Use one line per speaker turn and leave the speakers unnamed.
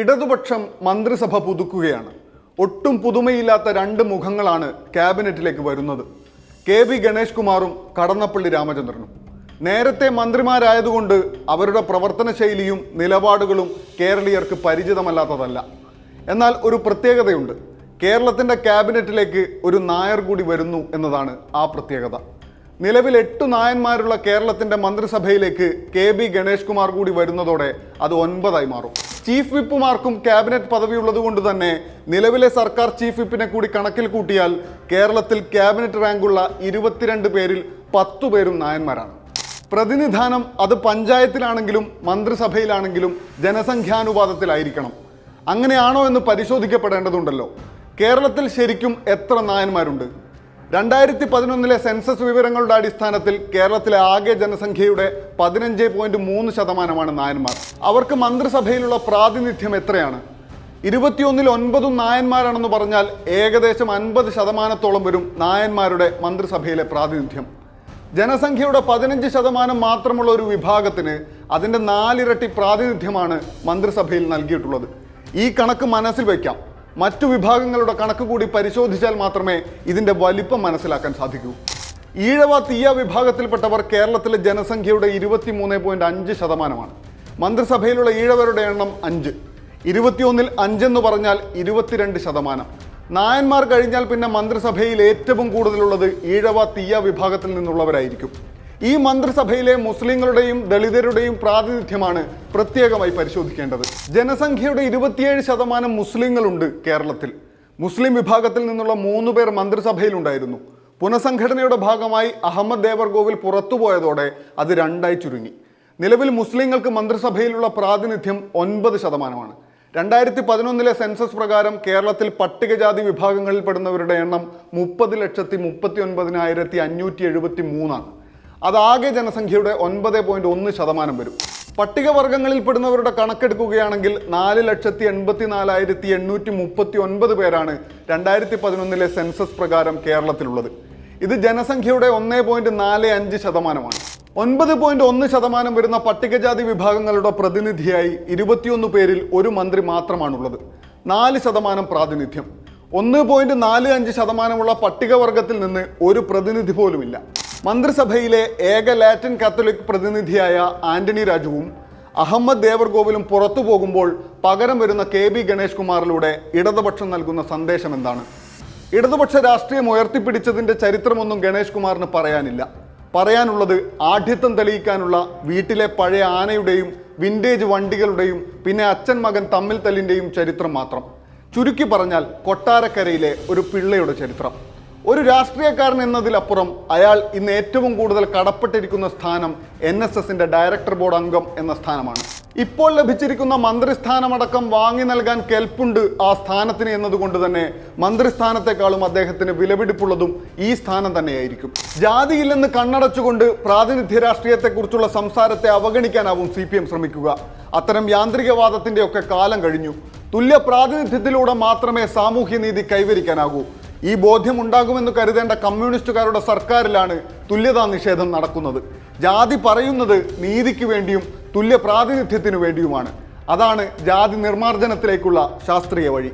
ഇടതുപക്ഷം മന്ത്രിസഭ പുതുക്കുകയാണ്. ഒട്ടും പുതുമയില്ലാത്ത രണ്ട് മുഖങ്ങളാണ് ക്യാബിനറ്റിലേക്ക് വരുന്നത്. കെ വി ഗണേഷ് കുമാറും കടന്നപ്പള്ളി രാമചന്ദ്രനും. നേരത്തെ മന്ത്രിമാരായതുകൊണ്ട് അവരുടെ പ്രവർത്തന ശൈലിയും നിലപാടുകളും കേരളീയർക്ക് പരിചിതമല്ലാത്തതല്ല. എന്നാൽ ഒരു പ്രത്യേകതയുണ്ട്. കേരളത്തിന്റെ ക്യാബിനറ്റിലേക്ക് ഒരു നായർ കൂടി വരുന്നു എന്നതാണ് ആ പ്രത്യേകത. നിലവിൽ എട്ടു നായന്മാരുള്ള കേരളത്തിന്റെ മന്ത്രിസഭയിലേക്ക് കെ ബി ഗണേഷ് കുമാർ കൂടി വരുന്നതോടെ അത് ഒൻപതായി മാറും. ചീഫ് വിപ്പുമാർക്കും ക്യാബിനറ്റ് പദവിയുള്ളതുകൊണ്ട് തന്നെ നിലവിലെ സർക്കാർ ചീഫ് വിപ്പിനെ കൂടി കണക്കിൽ കൂട്ടിയാൽ കേരളത്തിൽ ക്യാബിനറ്റ് റാങ്കുള്ള ഇരുപത്തിരണ്ട് പേരിൽ പത്തു പേരും നായന്മാരാണ്. പ്രതിനിധാനം അത് പഞ്ചായത്തിലാണെങ്കിലും മന്ത്രിസഭയിലാണെങ്കിലും ജനസംഖ്യാനുപാതത്തിലായിരിക്കണം. അങ്ങനെയാണോ എന്ന് പരിശോധിക്കപ്പെടേണ്ടതുണ്ടല്ലോ. കേരളത്തിൽ ശരിക്കും എത്ര നായന്മാരുണ്ട്? രണ്ടായിരത്തി പതിനൊന്നിലെ സെൻസസ് വിവരങ്ങളുടെ അടിസ്ഥാനത്തിൽ കേരളത്തിലെ ആകെ ജനസംഖ്യയുടെ പതിനഞ്ച് പോയിന്റ് മൂന്ന് ശതമാനമാണ് നായന്മാർ. അവർക്ക് മന്ത്രിസഭയിലുള്ള പ്രാതിനിധ്യം എത്രയാണ്? ഇരുപത്തിയൊന്നിൽ ഒൻപതും നായന്മാരാണെന്ന് പറഞ്ഞാൽ ഏകദേശം അൻപത് ശതമാനത്തോളം വരും നായന്മാരുടെ മന്ത്രിസഭയിലെ പ്രാതിനിധ്യം. ജനസംഖ്യയുടെ പതിനഞ്ച് ശതമാനം മാത്രമുള്ള ഒരു വിഭാഗത്തിന് അതിന്റെ നാലിരട്ടി പ്രാതിനിധ്യമാണ് മന്ത്രിസഭയിൽ നൽകിയിട്ടുള്ളത്. ഈ കണക്ക് മനസ്സിൽ വയ്ക്കാം. മറ്റു വിഭാഗങ്ങളുടെ കണക്ക് കൂടി പരിശോധിച്ചാൽ മാത്രമേ ഇതിന്റെ വലിപ്പം മനസ്സിലാക്കാൻ സാധിക്കൂ. ഈഴവ തീയ വിഭാഗത്തിൽപ്പെട്ടവർ കേരളത്തിലെ ജനസംഖ്യയുടെ ഇരുപത്തി മൂന്ന് പോയിന്റ് അഞ്ച് ശതമാനമാണ്. മന്ത്രിസഭയിലുള്ള ഈഴവരുടെ എണ്ണം അഞ്ച്. ഇരുപത്തിയൊന്നിൽ അഞ്ചെന്ന് പറഞ്ഞാൽ ഇരുപത്തിരണ്ട് ശതമാനം. നായന്മാർ കഴിഞ്ഞാൽ പിന്നെ മന്ത്രിസഭയിൽ ഏറ്റവും കൂടുതലുള്ളത് ഈഴവ തീയ വിഭാഗത്തിൽ നിന്നുള്ളവരായിരിക്കും. ഈ മന്ത്രിസഭയിലെ മുസ്ലിങ്ങളുടെയും ദളിതരുടെയും പ്രാതിനിധ്യമാണ് പ്രത്യേകമായി പരിശോധിക്കേണ്ടത്. ജനസംഖ്യയുടെ ഇരുപത്തിയേഴ് ശതമാനം മുസ്ലിങ്ങളുണ്ട് കേരളത്തിൽ. മുസ്ലിം വിഭാഗത്തിൽ നിന്നുള്ള മൂന്ന് പേർ മന്ത്രിസഭയിലുണ്ടായിരുന്നു. പുനഃസംഘടനയുടെ ഭാഗമായി അഹമ്മദ് ദേവർഗോവിൽ പുറത്തുപോയതോടെ അത് രണ്ടായി ചുരുങ്ങി. നിലവിൽ മുസ്ലിങ്ങൾക്ക് മന്ത്രിസഭയിലുള്ള പ്രാതിനിധ്യം ഒൻപത് ശതമാനമാണ്. രണ്ടായിരത്തി പതിനൊന്നിലെ സെൻസസ് പ്രകാരം കേരളത്തിൽ പട്ടികജാതി വിഭാഗങ്ങളിൽ പെടുന്നവരുടെ എണ്ണം മുപ്പത് ലക്ഷത്തി മുപ്പത്തി ഒൻപതിനായിരത്തി അഞ്ഞൂറ്റി എഴുപത്തി മൂന്നാണ് അതാകെ ജനസംഖ്യയുടെ ഒൻപത് പോയിന്റ് ഒന്ന് ശതമാനം വരും. പട്ടികവർഗങ്ങളിൽപ്പെടുന്നവരുടെ കണക്കെടുക്കുകയാണെങ്കിൽ നാല് ലക്ഷത്തി എൺപത്തി നാലായിരത്തി എണ്ണൂറ്റി മുപ്പത്തി ഒൻപത് പേരാണ് രണ്ടായിരത്തി പതിനൊന്നിലെ സെൻസസ് പ്രകാരം കേരളത്തിലുള്ളത്. ഇത് ജനസംഖ്യയുടെ ഒന്ന് പോയിന്റ് നാല് അഞ്ച് ശതമാനമാണ്. ഒൻപത് പോയിന്റ് ഒന്ന് ശതമാനം വരുന്ന പട്ടികജാതി വിഭാഗങ്ങളുടെ പ്രതിനിധിയായി ഇരുപത്തിയൊന്ന് പേരിൽ ഒരു മന്ത്രി മാത്രമാണുള്ളത്. നാല് ശതമാനം പ്രാതിനിധ്യം. ഒന്ന് പോയിന്റ് നാല് അഞ്ച് ശതമാനമുള്ള പട്ടികവർഗത്തിൽ നിന്ന് ഒരു പ്രതിനിധി പോലുമില്ല. മന്ത്രിസഭയിലെ ഏക ലാറ്റിൻ കാത്തലിക് പ്രതിനിധിയായ ആന്റണി രാജുവും അഹമ്മദ് ദേവർഗോവിലും പുറത്തു പോകുമ്പോൾ പകരം വരുന്ന കെ ബി ഗണേഷ് കുമാറിലൂടെ ഇടതുപക്ഷം നൽകുന്ന സന്ദേശം എന്താണ്? ഇടതുപക്ഷ രാഷ്ട്രീയം ഉയർത്തിപ്പിടിച്ചതിന്റെ ചരിത്രമൊന്നും ഗണേഷ് കുമാറിന് പറയാനില്ല. പറയാനുള്ളത് ആഢ്യത്വം തെളിയിക്കാനുള്ള വീട്ടിലെ പഴയ ആനയുടെയും വിന്റേജ് വണ്ടികളുടെയും പിന്നെ അച്ഛൻ മകൻ തമ്മിൽ തല്ലിന്റെയും ചരിത്രം മാത്രം. ചുരുക്കി പറഞ്ഞാൽ കൊട്ടാരക്കരയിലെ ഒരു പിള്ളയുടെ ചരിത്രം. ഒരു രാഷ്ട്രീയക്കാരൻ എന്നതിലപ്പുറം അയാൾ ഇന്ന് ഏറ്റവും കൂടുതൽ കടപ്പെട്ടിരിക്കുന്ന സ്ഥാനം എൻ എസ് എസിന്റെ ഡയറക്ടർ ബോർഡ് അംഗം എന്ന സ്ഥാനമാണ്. ഇപ്പോൾ ലഭിച്ചിരിക്കുന്ന മന്ത്രിസ്ഥാനമടക്കം വാങ്ങി നൽകാൻ കെൽപ്പുണ്ട് ആ സ്ഥാനത്തിന് എന്നതുകൊണ്ട് തന്നെ മന്ത്രിസ്ഥാനത്തെക്കാളും അദ്ദേഹത്തിന് വിലപിടിപ്പുള്ളതും ഈ സ്ഥാനം തന്നെയായിരിക്കും. ജാതിയില്ലെന്ന് കണ്ണടച്ചുകൊണ്ട് പ്രാതിനിധ്യ രാഷ്ട്രീയത്തെക്കുറിച്ചുള്ള സംസാരത്തെ അവഗണിക്കാനാവും സി ശ്രമിക്കുക. അത്തരം യാന്ത്രികവാദത്തിന്റെ ഒക്കെ കാലം കഴിഞ്ഞു. തുല്യ പ്രാതിനിധ്യത്തിലൂടെ മാത്രമേ സാമൂഹ്യനീതി കൈവരിക്കാനാകൂ. ഈ ബോധ്യം ബോധ്യമുണ്ടാകുമെന്ന് കരുതേണ്ട കമ്മ്യൂണിസ്റ്റുകാരുടെ സർക്കാരിലാണ് തുല്യതാ നിഷേധം നടക്കുന്നത്. ജാതി പറയുന്നത് നീതിക്ക് വേണ്ടിയും തുല്യ പ്രാതിനിധ്യത്തിനു വേണ്ടിയുമാണ്. അതാണ് ജാതി നിർമ്മാർജനത്തിലേക്കുള്ള ശാസ്ത്രീയ വഴി.